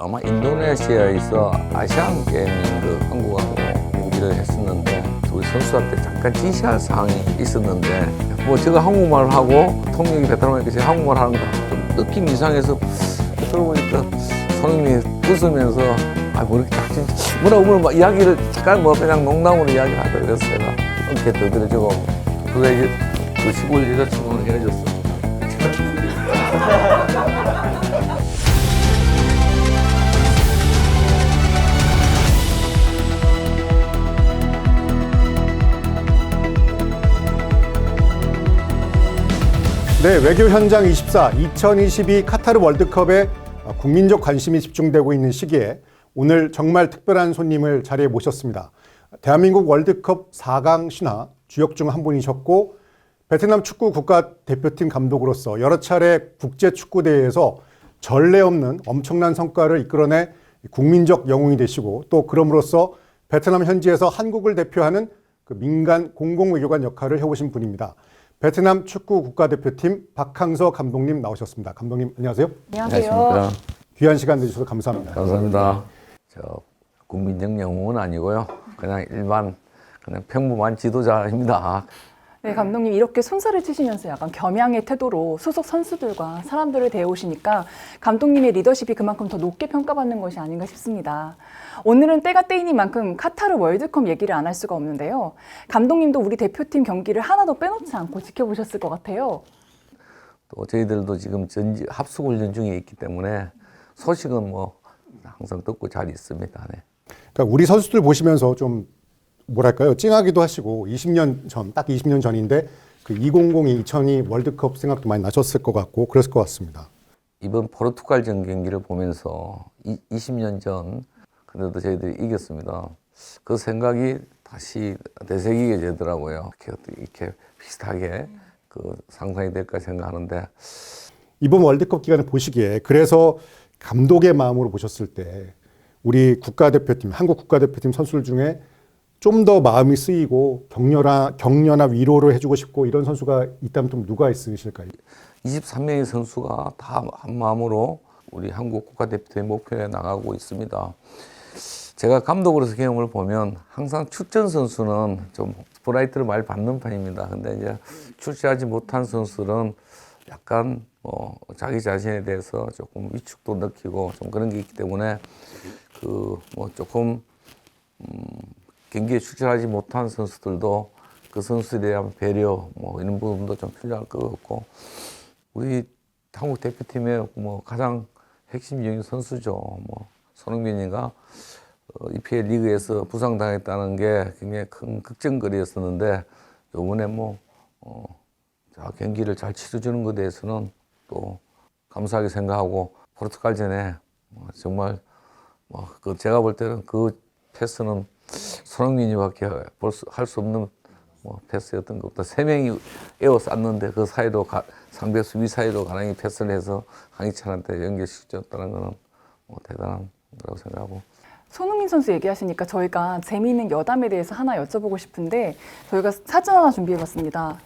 아마 인도네시아에서 아시안 게임 그 한국하고 경기를 했었는데 우리 선수한테 잠깐 지시할 사항이 있었는데 뭐 제가 한국말을 하고 통역이 제가 한국말 하는 거좀 느낌 이상해서 들어보니까 손님이 웃으면서 아뭐 이렇게 작진 뭐라고 뭐라 이야기를 잠깐 뭐 그냥 농담으로 이야기를 하다 그래서 제가 어깨 두드려주고 그게 이제 그 시골 여자친구는 헤어졌습 네, 외교 현장 24 2022 카타르 월드컵에 국민적 관심이 집중되고 있는 시기에 오늘 정말 특별한 손님을 자리에 모셨습니다. 대한민국 월드컵 4강 신화 주역 중 한 분이셨고 베트남 축구 국가 대표팀 감독으로서 여러 차례 국제 축구 대회에서 전례 없는 엄청난 성과를 이끌어내 국민적 영웅이 되시고 또 그럼으로써 베트남 현지에서 한국을 대표하는 그 민간 공공외교관 역할을 해오신 분입니다. 베트남 축구 국가대표팀 박항서 감독님 나오셨습니다. 감독님 안녕하세요. 안녕하십니까. 귀한 시간 내주셔서 감사합니다. 감사합니다. 저 국민적 영웅은 아니고요. 그냥 일반 그냥 평범한 지도자입니다. 네, 감독님 이렇게 손살을 치시면서 약간 겸양의 태도로 소속 선수들과 사람들을 대해오시니까 감독님의 리더십이 그만큼 더 높게 평가받는 것이 아닌가 싶습니다. 오늘은 때가 때이니 만큼 카타르 월드컵 얘기를 안 할 수가 없는데요. 감독님도 우리 대표팀 경기를 하나도 빼놓지 않고 지켜보셨을 것 같아요. 또 저희들도 지금 전지 합숙 훈련 중에 있기 때문에 소식은 뭐 항상 듣고 잘 있습니다. 네. 그러니까 우리 선수들 보시면서 좀 뭐랄까요 찡하기도 하시고 20년 전 딱 20년 전인데 그 2002, 2002 월드컵 생각도 많이 나셨을 것 같고 그랬을 것 같습니다. 이번 포르투갈전 경기를 보면서 이, 20년 전 그래도 저희들이 이겼습니다. 그 생각이 다시 되새기게 되더라고요. 이렇게, 이렇게 비슷하게 그 상상이 될까 생각하는데 이번 월드컵 기간을 보시기에 그래서 감독의 마음으로 보셨을 때 우리 국가대표팀 한국 국가대표팀 선수들 중에 좀 더 마음이 쓰이고 격려나 격려나 위로를 해주고 싶고 이런 선수가 있다면 좀 누가 있으실까요? 23명의 선수가 다 한 마음으로 우리 한국 국가대표팀 목표에 나가고 있습니다. 제가 감독으로서 경험을 보면 항상 출전 선수는 좀 스포라이트를 많이 받는 편입니다. 근데 이제 출시하지 못한 선수는 약간 뭐 자기 자신에 대해서 조금 위축도 느끼고 좀 그런 게 있기 때문에 그 뭐 조금 음 경기에 출전하지 못한 선수들도 그 선수에 대한 배려 뭐 이런 부분도 좀 필요할 것 같고 우리 한국 대표팀의 뭐 가장 핵심적인 선수죠. 뭐 손흥민이가 어, EPL 리그에서 부상당했다는 게 굉장히 큰 걱정거리였었는데 요번에 뭐 어, 자, 경기를 잘 치러주는 것에 대해서는 또 감사하게 생각하고 포르투갈전에 뭐 정말 뭐 그 제가 볼 때는 그 패스는 손흥민이밖에 할 수 없는 뭐 패스였던 것보다 세 명이 에워쌌는데 그 사이로 가, 상대 수비 사이로 가랑이 패스를 해서 황희찬한테 연결시켰다는 거는 뭐 대단한 거라고 생각하고 손흥민 선수 얘기하시니까 저희가 재미있는 여담에 대해서 하나 여쭤보고 싶은데 저희가 사진 하나 준비해봤습니다.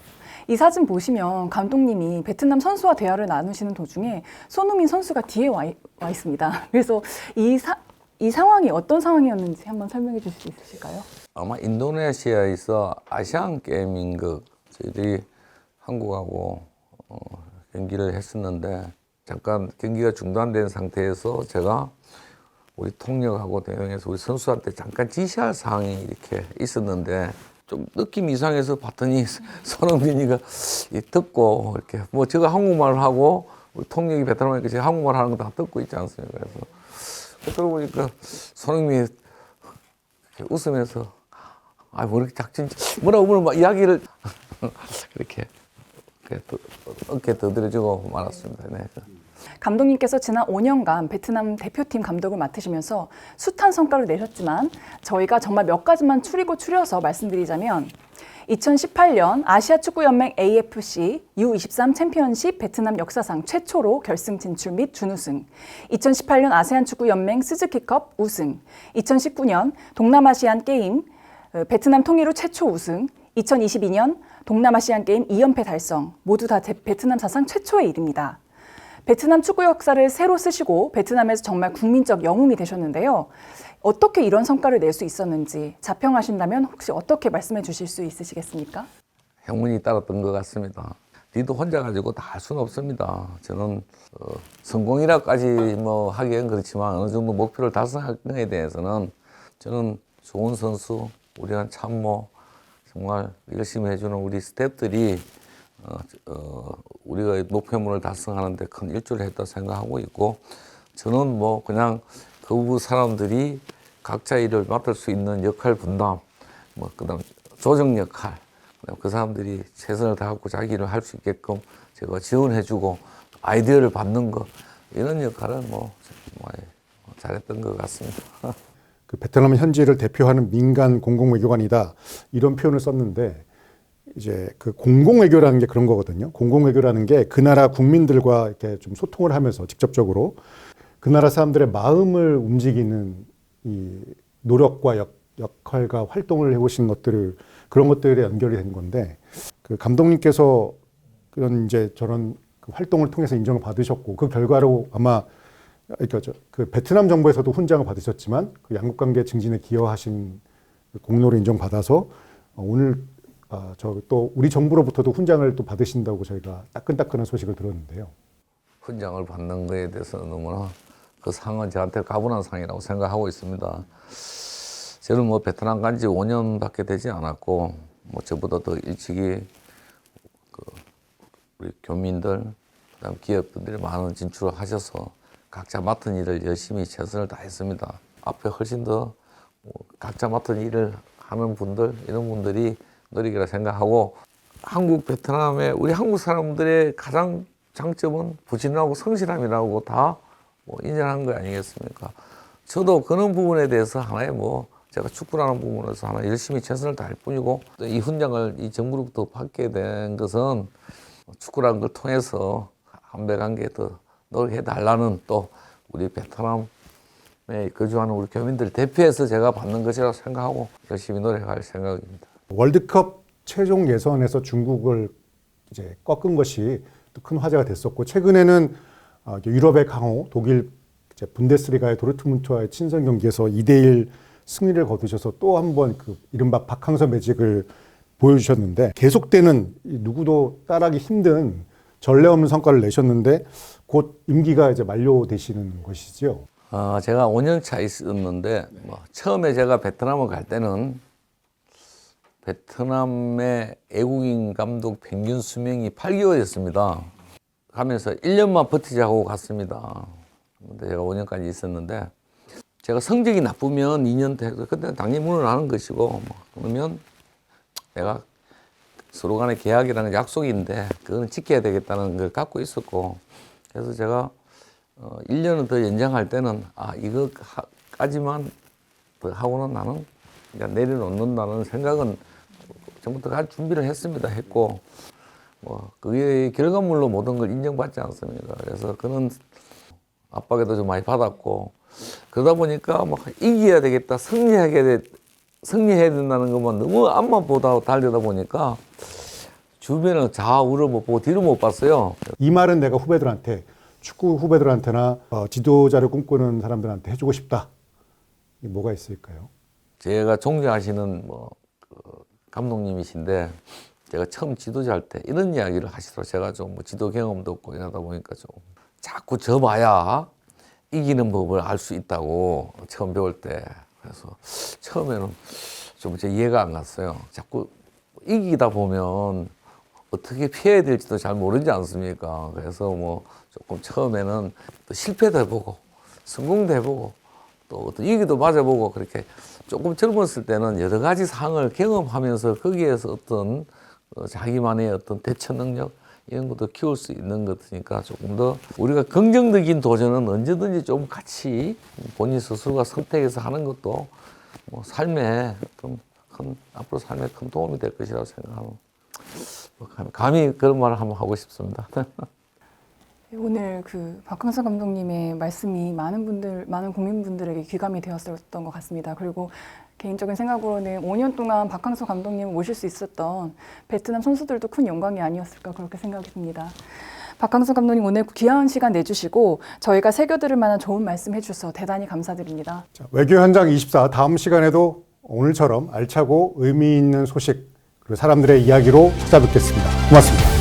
이 사진 보시면 감독님이 베트남 선수와 대화를 나누시는 도중에 손흥민 선수가 뒤에 와 있습니다. 그래서 이, 사, 이 상황이 어떤 상황이었는지 한번 설명해 주실 수 있으실까요? 아마 인도네시아에서 아시안 게임인 그 저희들이 한국하고 어, 경기를 했었는데 잠깐 경기가 중단된 상태에서 제가 우리 통역하고 대응해서 우리 선수한테 잠깐 지시할 사항이 이렇게 있었는데 좀 느낌 이상해서 봤더니 손흥민이가 이 듣고 이렇게 뭐 제가 한국말을 하고 우리 통역이 베트남어니까 제가 한국말 하는 거 다 듣고 있지 않습니까? 그래서 들어보니까 손흥민이 이렇게 웃으면서 아, 뭐 이렇게 작진, 뭐라고 뭐라 이야기를 이렇게 어깨 두드려주고 말았습니다. 네. 감독님께서 지난 5년간 베트남 대표팀 감독을 맡으시면서 숱한 성과를 내셨지만 저희가 정말 몇 가지만 추리고 추려서 말씀드리자면 2018년 아시아 축구 연맹 AFC U23 챔피언십 베트남 역사상 최초로 결승 진출 및 준우승. 2018년 아세안 축구 연맹 스즈키컵 우승. 2019년 동남아시안 게임 어, 베트남 통일후 최초 우승. 2022년 동남아시안 게임 2연패 달성. 모두 다 제- 베트남 사상 최초의 일입니다. 베트남 축구 역사를 새로 쓰시고 베트남에서 정말 국민적 영웅이 되셨는데요. 어떻게 이런 성과를 낼 수 있었는지 자평하신다면 혹시 어떻게 말씀해 주실 수 있으시겠습니까? 행운이 따랐던 것 같습니다. 니도 혼자 가지고 다 할 수는 없습니다. 저는 어, 성공이라까지 뭐 하기엔 그렇지만 어느 정도 목표를 달성할 거에 대해서는 저는 좋은 선수, 우리한 참모, 정말 열심히 해주는 우리 스태프들이 어, 어, 우리가 목표물을 달성하는데 큰 일조를 했다 생각하고 있고 저는 뭐 그냥 그 사람들이 각자 일을 맡을 수 있는 역할 분담, 뭐 그다음 조정 역할, 그다음 그 사람들이 최선을 다하고 자기 일을 할 수 있게끔 제가 지원해주고 아이디어를 받는 거 이런 역할은 뭐 정말 잘했던 것 같습니다. 그 베트남 현지를 대표하는 민간 공공외교관이다 이런 표현을 썼는데 이제 그 공공외교라는 게 그런 거거든요. 공공외교라는 게 그 나라 국민들과 이렇게 좀 소통을 하면서 직접적으로 그 나라 사람들의 마음을 움직이는 이 노력과 역, 역할과 활동을 해오신 것들을 그런 것들에 연결이 된 건데 그 감독님께서 그런 이제 저런 그 활동을 통해서 인정을 받으셨고 그 결과로 아마 그 베트남 정부에서도 훈장을 받으셨지만 그 양국 관계 증진에 기여하신 그 공로를 인정받아서 어, 오늘 아, 저 또 우리 정부로부터도 훈장을 또 받으신다고 저희가 따끈따끈한 소식을 들었는데요. 훈장을 받는 것에 대해서 너무나 그 상은 저한테 가분한 상이라고 생각하고 있습니다. 저는 뭐 베트남 간 지 5년밖에 되지 않았고 뭐 저보다 더 일찍이 그 우리 교민들 그다음 기업분들이 많은 진출을 하셔서 각자 맡은 일을 열심히 최선을 다했습니다. 앞에 훨씬 더뭐 각자 맡은 일을 하는 분들 이런 분들이 노력이라 생각하고 한국 베트남의 우리 한국 사람들의 가장 장점은 부지런하고 성실함이라고 다 뭐 인정한 거 아니겠습니까? 저도 그런 부분에 대해서 하나의 뭐 제가 축구라는 부분에서 하나 열심히 최선을 다할 뿐이고 또이 훈장을 이 정부로부터 받게 된 것은 축구라는 걸 통해서 한배 관계에 더 노력해 달라는 또 우리 베트남에 거주하는 우리 교민들 대표해서 제가 받는 것이라고 생각하고 열심히 노력할 생각입니다. 월드컵 최종 예선에서 중국을 이제 꺾은 것이 또큰 화제가 됐었고 최근에는 어, 유럽의 강호 독일 분데스리가의 도르트문트와의 친선 경기에서 2대1 승리를 거두셔서 또 한 번 그 이른바 박항서 매직을 보여주셨는데 계속되는 이 누구도 따라하기 힘든 전례 없는 성과를 내셨는데 곧 임기가 이제 만료되시는 것이지요. 어, 제가 5년 차 있었는데 뭐 처음에 제가 베트남을 갈 때는 베트남의 애국인 감독 평균 수명이 8개월이었습니다. 가면서 1년만 버티자고 갔습니다. 근데 제가 5년까지 있었는데 제가 성적이 나쁘면 2년 돼. 그때 당연히 물러나는 것이고 뭐 그러면 내가 서로 간의 계약이라는 약속인데 그거는 지켜야 되겠다는 걸 갖고 있었고 그래서 제가 어, 1년을 더 연장할 때는 아 이거까지만 더 하고는 나는 내려놓는다는 생각은 전부터 할 준비를 했습니다 했고 뭐 그게 결과물로 모든 걸 인정받지 않습니까 그래서 그런 압박에도 좀 많이 받았고 그러다 보니까 뭐 이겨야 되겠다 승리하게 돼, 승리해야 된다는 것만 너무 앞만 보다 달려다 보니까 주변을 좌우를 못 보고 뒤를 못 봤어요 이 말은 내가 후배들한테 축구 후배들한테나 어, 지도자를 꿈꾸는 사람들한테 해주고 싶다. 이 뭐가 있을까요? 제가 존경하시는 뭐 그 감독님이신데 제가 처음 지도자 할 때 이런 이야기를 하시더라고요. 제가 좀 뭐 지도 경험도 없고 이러다 보니까 좀 자꾸 져봐야 이기는 법을 알 수 있다고 처음 배울 때 그래서 처음에는 좀 제 이해가 안 갔어요. 자꾸 이기다 보면 어떻게 피해야 될지도 잘 모르지 않습니까? 그래서 뭐 조금 처음에는 또 실패도 해보고 성공도 해보고 또 어떤 이기도 맞아보고 그렇게 조금 젊었을 때는 여러 가지 상을 경험하면서 거기에서 어떤 어, 자기만의 어떤 대처 능력 이런 것도 키울 수 있는 것 같으니까 조금 더 우리가 긍정적인 도전은 언제든지 좀 같이 본인 스스로가 선택해서 하는 것도 뭐 삶에 좀 큰 앞으로 삶에 큰 도움이 될 것이라고 생각하고 감히 그런 말을 한번 하고 싶습니다. 오늘 그 박항서 감독님의 말씀이 많은 분들, 많은 국민분들에게 귀감이 되었던 것 같습니다. 그리고 개인적인 생각으로는 5년 동안 박항서 감독님을 모실 수 있었던 베트남 선수들도 큰 영광이 아니었을까 그렇게 생각이 듭니다. 박항선 감독님 오늘 귀한 시간 내주시고 저희가 새겨들을 만한 좋은 말씀 해주셔서 대단히 감사드립니다. 자, 외교 현장 24 다음 시간에도 오늘처럼 알차고 의미 있는 소식 그리고 사람들의 이야기로 찾아뵙겠습니다. 고맙습니다.